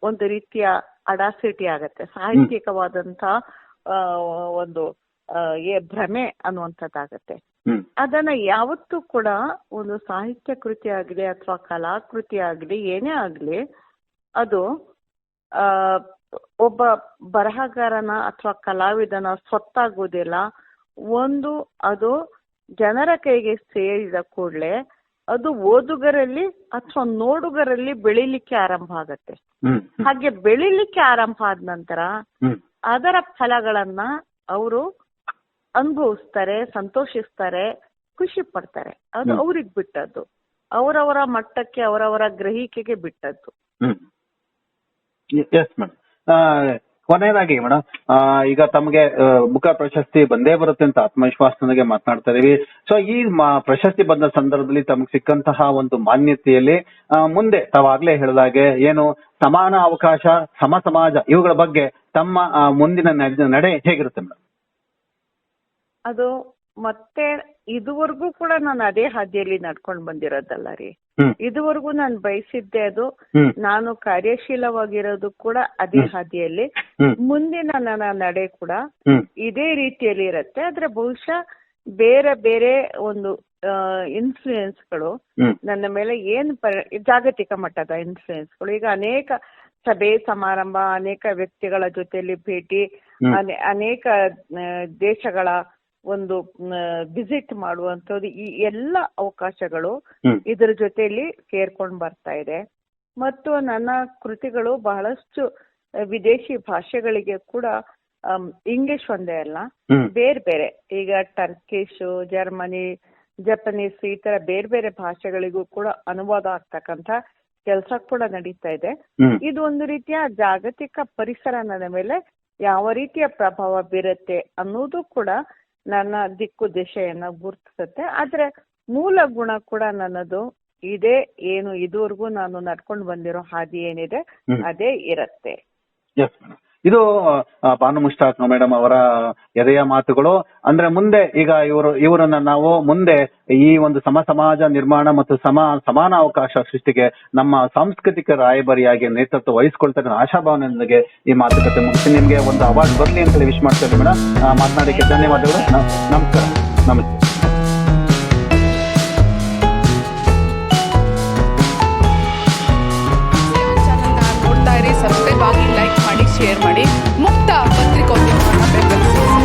ಒಂದು ರೀತಿಯ ಅಡಾಸಿಟಿ ಆಗತ್ತೆ. ಸಾಹಿತ್ಯಿಕವಾದಂತ ಒಂದು ಏ- ಭ್ರಮೆ ಅನ್ನುವಂಥದ್ದಾಗತ್ತೆ. ಅದನ್ನ ಯಾವತ್ತೂ ಕೂಡ ಒಂದು ಸಾಹಿತ್ಯ ಕೃತಿ ಆಗಲಿ ಅಥವಾ ಕಲಾಕೃತಿ ಆಗಲಿ ಏನೇ ಆಗಲಿ ಅದು ಆ ಒಬ್ಬ ಬರಹಗಾರನ ಅಥವಾ ಕಲಾವಿದನ ಸ್ವತ್ತಾಗುವುದಿಲ್ಲ ಒಂದು ಅದು ಜನರ ಕೈಗೆ ಸೇರಿದ ಕೂಡಲೇ ಅದು ಓದುಗರಲ್ಲಿ ಅಥವಾ ನೋಡುಗರಲ್ಲಿ ಬೆಳಿಲಿಕ್ಕೆ ಆರಂಭ ಆಗತ್ತೆ. ಹಾಗೆ ಬೆಳಿಲಿಕ್ಕೆ ಆರಂಭ ಆದ ನಂತರ ಅದರ ಫಲಗಳನ್ನ ಅವರು ಅನುಭವಿಸ್ತಾರೆ ಸಂತೋಷಿಸ್ತಾರೆ ಖುಷಿ ಪಡ್ತಾರೆ. ಅದು ಅವ್ರಿಗ್ ಬಿಟ್ಟದ್ದು. ಅವರವರ ಮಟ್ಟಕ್ಕೆ ಅವರವರ ಗ್ರಹಿಕೆಗೆ ಬಿಟ್ಟದ್ದು. ಕೊನೆಯದಾಗಿ ಮೇಡಮ್ ಈಗ ತಮಗೆ ಬುಕ್ಕ ಪ್ರಶಸ್ತಿ ಬಂದೇ ಬರುತ್ತೆ ಅಂತ ಆತ್ಮವಿಶ್ವಾಸದೊಂದಿಗೆ ಮಾತನಾಡ್ತಾ ಇದೀವಿ. ಸೊ ಈ ಪ್ರಶಸ್ತಿ ಬಂದ ಸಂದರ್ಭದಲ್ಲಿ ತಮಗೆ ಸಿಕ್ಕಂತಹ ಒಂದು ಮಾನ್ಯತೆಯಲ್ಲಿ ಮುಂದೆ ತಾವಾಗ್ಲೇ ಹೇಳಿದಾಗೆ ಏನು ಸಮಾನ ಅವಕಾಶ, ಸಮ ಸಮಾಜ ಇವುಗಳ ಬಗ್ಗೆ ತಮ್ಮ ಮುಂದಿನ ನಡೆ ಹೇಗಿರುತ್ತೆ ಮೇಡಮ್ ಅದು ಮತ್ತೆ ಇದುವರೆಗೂ ಕೂಡ ನಾನು ಅದೇ ಹಾದಿಯಲ್ಲಿ ನಡ್ಕೊಂಡು ಬಂದಿರೋದಲ್ಲ ರೀ. ಇದುವರೆಗೂ ನಾನು ಬಯಸಿದ್ದೆ ಅದು. ನಾನು ಕಾರ್ಯಶೀಲವಾಗಿರೋದು ಕೂಡ ಅದೇ ಹಾದಿಯಲ್ಲಿ. ಮುಂದಿನ ನನ್ನ ನಡೆ ಕೂಡ ಇದೇ ರೀತಿಯಲ್ಲಿ ಇರುತ್ತೆ. ಆದ್ರೆ ಬಹುಶಃ ಬೇರೆ ಬೇರೆ ಒಂದು ಇನ್ಫ್ಲೂಯೆನ್ಸ್ಗಳು ಗಳು ನನ್ನ ಮೇಲೆ ಏನು ಜಾಗತಿಕ ಮಟ್ಟದ ಇನ್ಫ್ಲೂಯೆನ್ಸ್ಗಳು ಈಗ ಅನೇಕ ಸಭೆ ಸಮಾರಂಭ ಅನೇಕ ವ್ಯಕ್ತಿಗಳ ಜೊತೆಯಲ್ಲಿ ಭೇಟಿ. ಅನೇಕ ದೇಶಗಳ ಒಂದು ವಿಸಿಟ್ ಮಾಡುವಂತದ್ದು ಈ ಎಲ್ಲ ಅವಕಾಶಗಳು ಇದರ ಜೊತೆಯಲ್ಲಿ ಸೇರ್ಕೊಂಡು ಬರ್ತಾ ಇದೆ. ಮತ್ತು ನನ್ನ ಕೃತಿಗಳು ಬಹಳಷ್ಟು ವಿದೇಶಿ ಭಾಷೆಗಳಿಗೆ ಕೂಡ ಇಂಗ್ಲಿಷ್ ಒಂದೇ ಅಲ್ಲ ಬೇರೆ ಬೇರೆ. ಈಗ ಟರ್ಕಿಶ್ ಜರ್ಮನಿ ಜಪನೀಸ್ ಈ ತರ ಬೇರೆ ಬೇರೆ ಭಾಷೆಗಳಿಗೂ ಕೂಡ ಅನುವಾದ ಆಗ್ತಕ್ಕಂತ ಕೆಲಸ ಕೂಡ ನಡೀತಾ ಇದೆ. ಇದು ಒಂದು ರೀತಿಯ ಜಾಗತಿಕ ಪರಿಸರ ನನ್ನ ಮೇಲೆ ಯಾವ ರೀತಿಯ ಪ್ರಭಾವ ಬೀರುತ್ತೆ ಅನ್ನೋದು ಕೂಡ ನನ್ನ ದಿಕ್ಕು ದಿಶೆಯನ್ನ ಗುರುತಿಸುತ್ತೆ. ಆದ್ರೆ ಮೂಲ ಗುಣ ಕೂಡ ನನ್ನದು. ಇದೇ ಏನು ಇದುವರೆಗೂ ನಾನು ನಡ್ಕೊಂಡು ಬಂದಿರೋ ಹಾದಿ ಏನಿದೆ ಅದೇ ಇರತ್ತೆ. ಇದು ಬಾನು ಭಾನು ಮುಷ್ತಾಕ್ ಮೇಡಮ್ ಅವರ ಎದೆಯ ಮಾತುಗಳು. ಅಂದ್ರೆ ಮುಂದೆ ಈಗ ಇವರು, ಇವರನ್ನ ನಾವು ಮುಂದೆ ಈ ಒಂದು ಸಮ ಸಮಾಜ ನಿರ್ಮಾಣ ಮತ್ತು ಸಮ, ಸಮಾನ ಅವಕಾಶ ಸೃಷ್ಟಿಗೆ ನಮ್ಮ ಸಾಂಸ್ಕೃತಿಕ ರಾಯಭಾರಿಯಾಗಿ ನೇತೃತ್ವ ವಹಿಸಿಕೊಳ್ತಾರೆ ಆಶಾಭಾವನೆಯೊಂದಿಗೆ ಈ ಮಾತುಕತೆ ಮುಗಿಸಿ. ನಿಮ್ಗೆ ಒಂದು ಅವಾರ್ಡ್ ಬರ್ಲಿ ಅಂತೇಳಿ ವಿಶ್ ಮಾಡ್ತೇವೆ ಮೇಡಮ್. ಮಾತನಾಡಿಕೆ ಧನ್ಯವಾದಗಳು. ನಮಸ್ಕಾರ. ನಮಸ್ತೆ.